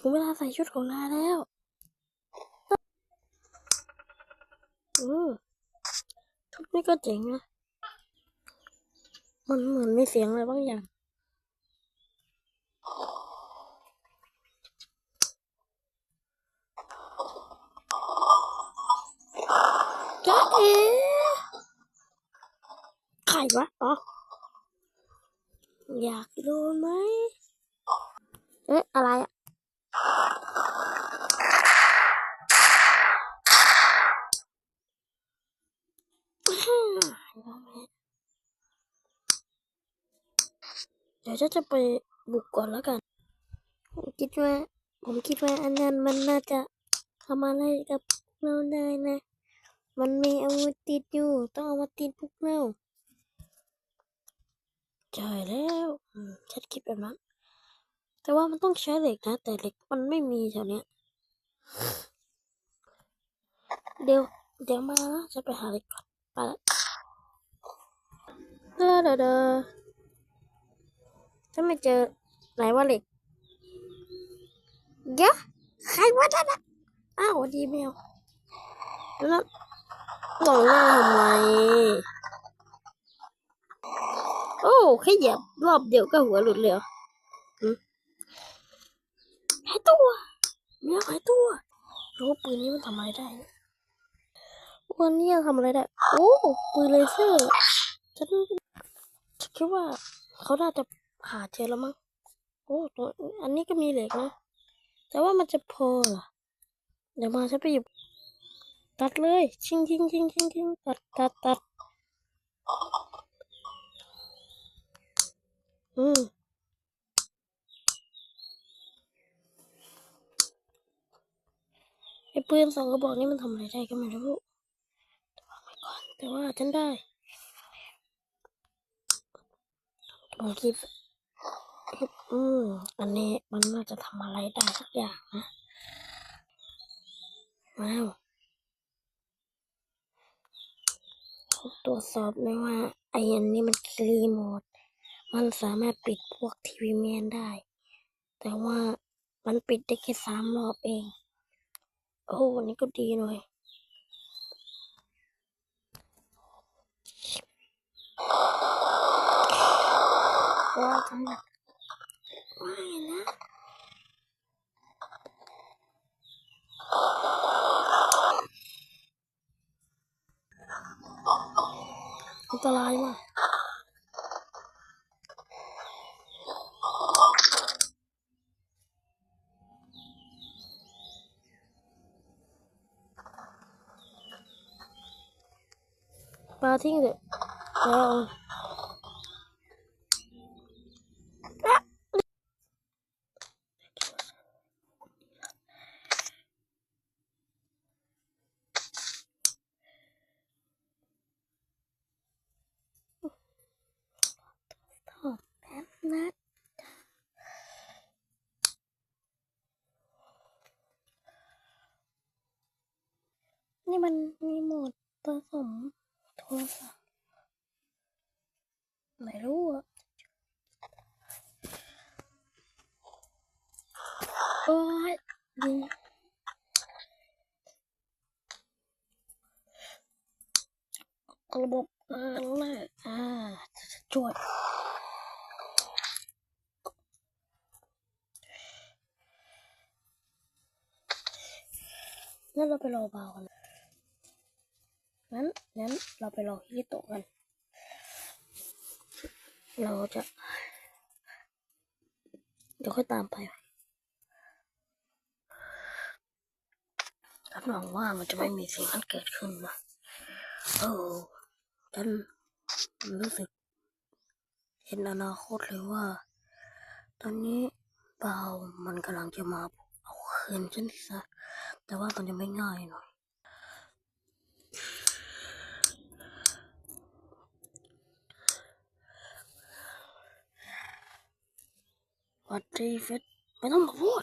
ถึงเวลาใส่ชุดของนาแล้ว อืมชุดนี้ก็เจ๋งนะ มันเหมือนมีเสียงอะไรบางอย่าง จ๊ะเอ๋ใครวะ อ๋อ อยากโดนไหม เอ๊ะ อะไรอะ ดี๋ยวจะจะไปบุกก่อนแล้วกัน ผมคิดว่า ผมคิดว่าอันนั้นมันน่าจะทำอะไรกับเราได้นะ มันมีอาวุธติดอยู่ ต้องเอามาติดพวกเราใช่แล้วฉันคิดแบบนั้น แต่ว่ามันต้องใช้เหล็กนะ แต่เหล็กมันไม่มีแถวเนี้ย เดี๋ยว เดี๋ยวมานะจะไปหาเหล็กก่อน ไปละเด้อเด้อ เด้อฉันไม่เจอไหนว่าเหล็กเดี๋ยวใครวะนั่นอะอ้าวดีแมวแล้วมองหน้าทำไมโอ้แค่เหยียบรอบเดียวก็หัวหลุดเลยหายตัวแมวหายตัวรู้ปืนนี้มันทำอะไรได้นะปืนนี้ยังทำอะไรได้ โอ้ปืนเลเซอร์ฉันฉันคิดว่าเขาน่าจะ หาเจอแล้วมั้ง โอ้ตัวอันนี้ก็มีเหล็กนะ แต่ว่ามันจะพอเหรอ เดี๋ยวมาฉันไปหยิบ ตัดเลย ชิงชิงชิงชิงชิงตัดตัดตัด อืมไอ้ปืนสองกระบอกนี้มันทำอะไรได้ก็ไม่รู้แต่ว่าไม่ก่อนแต่ว่าฉันได้ผมคิด อืม อันนี้มันน่าจะทำอะไรได้สักอย่างนะ ว้าวตรวจสอบได้ว่า ไอ้อันนี้มันครีโมดมันสามารถปิดพวกทีวีแมนได้ แต่ว่ามันปิดได้แค่สามรอบเอง โอ้วันนี้ก็ดีหน่อยว่าทำไมว่าไงนะ อั นตรายมากปลาทิ้งเถอะแล้ว ถอดแป๊บ นะนี่มันมีโหมดผสมโทรศัพท์ไม่รู้อะโอ้ยยิงระบบอ่านน่ะอ่าช่วย งั้นเราไปรอเบากันงั้นงั้นเราไปรอฮิโตะกัน เราจะเดี๋ยวค่อยตามไป รับรองว่ามันจะไม่มีสิ่งนั้นเกิดขึ้นนะโอ้ฉันรู้สึก เห็นอนาคตเลยว่า ตอนนี้เบามันกำลังจะมาเอาคืนฉันซะ แต่ว่ามันจะไม่ง่ายหน่อย วัดดีเฟสไม่ต้องมาพูด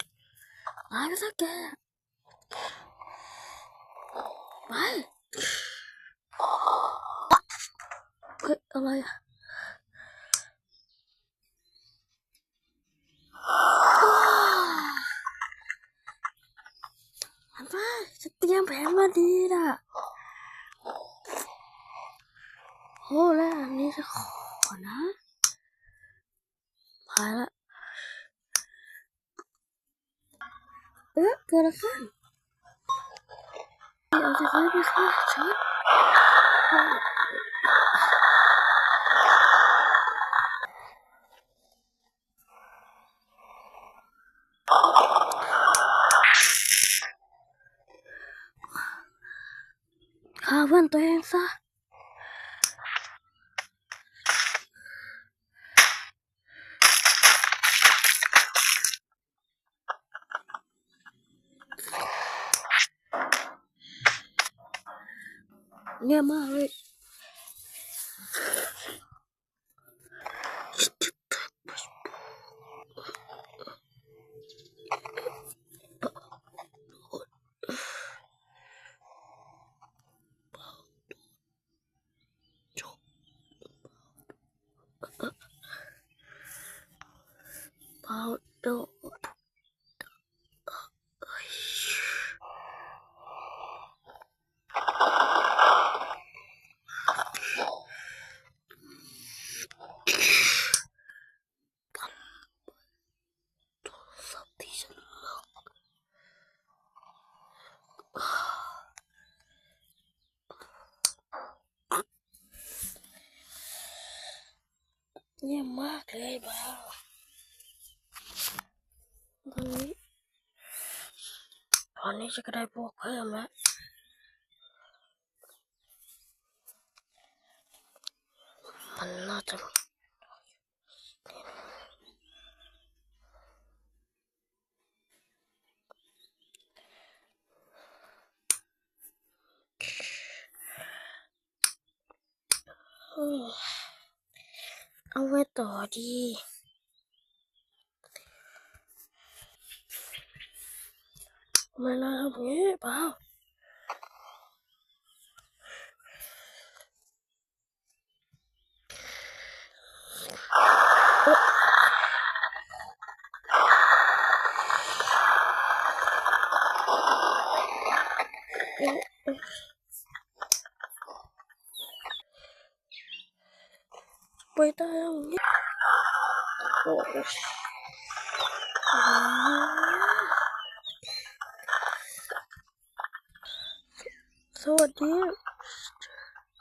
ตายไปซะแกไปเฮ้ยอะไรอะ ว่าจะเตรียมแผนมาดีนะโอ้แล้วอันนี้จะขอนะพายละเออเกิดอะไรขึ้นเอาจะไปไปค่ะช็อตาเพื่อนตัวเองซะ เงียบมากเลย เบาโดสับที่ฉันรักเยี่ยมมากเลยบ้าวตอ นี้ ตอนนี้จะก็ได้พวกเพิ่มแล้วมันน่าจะเอาไว้ต่อดี ทำไมล่ะทำอ ย่างนี้เปล่าเอ๊ะเอ๊ะไปได้อย่างนี้โ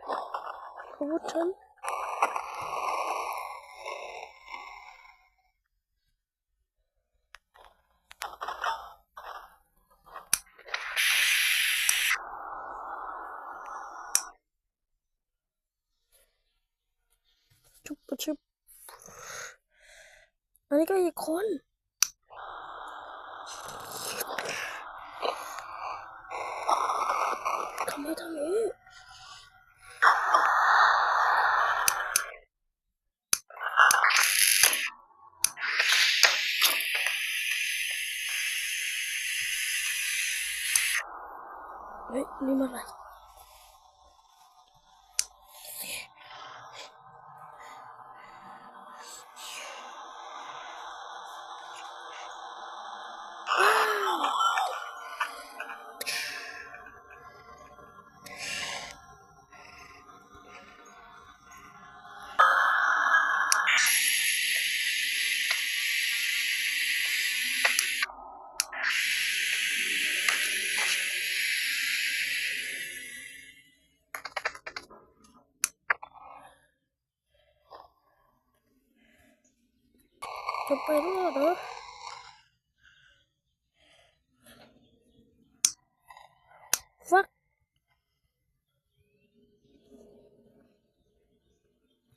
อ้ยอ่าสวัสดี อาวุธฉันชุบปะชุบ นี่ก็อีกคนทำไมทำอย่างนี้เฮ้ยนี่มันอะไร จะไปรอดเหรอฟัก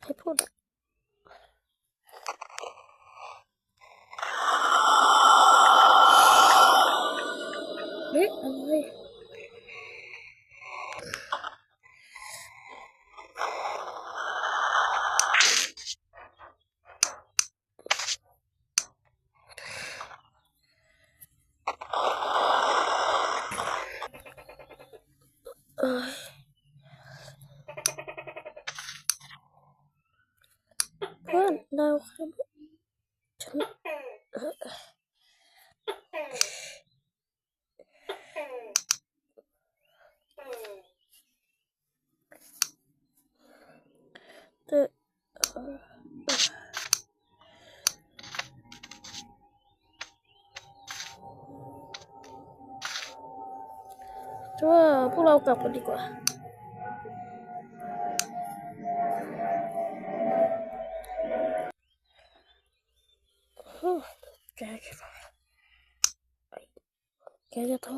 ใครพูดอะเฮ้ยอะไรเอ้ย เพื่อนเราครับเออฉัน แกจะท